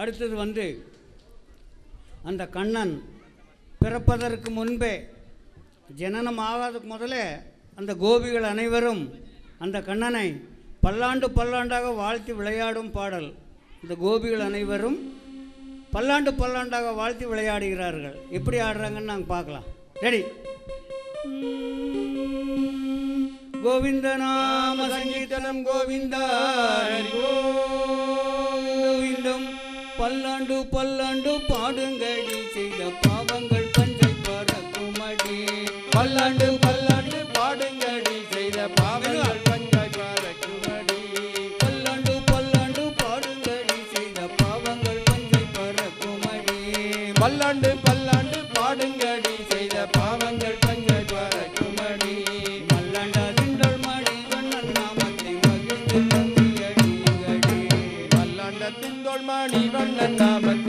அடுத்தது வந்து அந்த கண்ணன் பிறப்பதற்கு முன்பே ஜனனம் ஆகாததுக்கு முதலே அந்த கோபிகள் அனைவரும் அந்த கண்ணனை பல்லாண்டு பல்லாண்டாக வாழ்த்தி விளையாடும் பாடல். இந்த கோபிகள் அனைவரும் பல்லாண்டு பல்லாண்டாக வாழ்த்தி விளையாடுகிறார்கள். எப்படி ஆடுறாங்கன்னு நாங்கள் பார்க்கலாம். ரெடி கோவிந்த நாம சங்கீர்த்தனம் கோவிந்தா பல்லாண்டு பல்லாண்டு பாடுங்கடி செய்த பாவங்கள் பஞ்சை பறக்குமடி. பல்லாண்டு பல்லாண்டு பாடுங்கடி செய்த பாவங்கள் பஞ்சை பறக்குமடி. பல்லாண்டு பல்லாண்டு பாடுங்கடி செய்த பாவங்கள் பஞ்சை பறக்குமடி. பல்லாண்டு பல்லாண்டு தத்துந்தோள் மணி வண்ணன் நாமத்தில்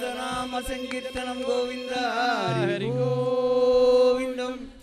ഗോവിന്ദ സങ്കീർത്തനം ഗോവിന്ദ. ഹരി ഗോവിന്ദം.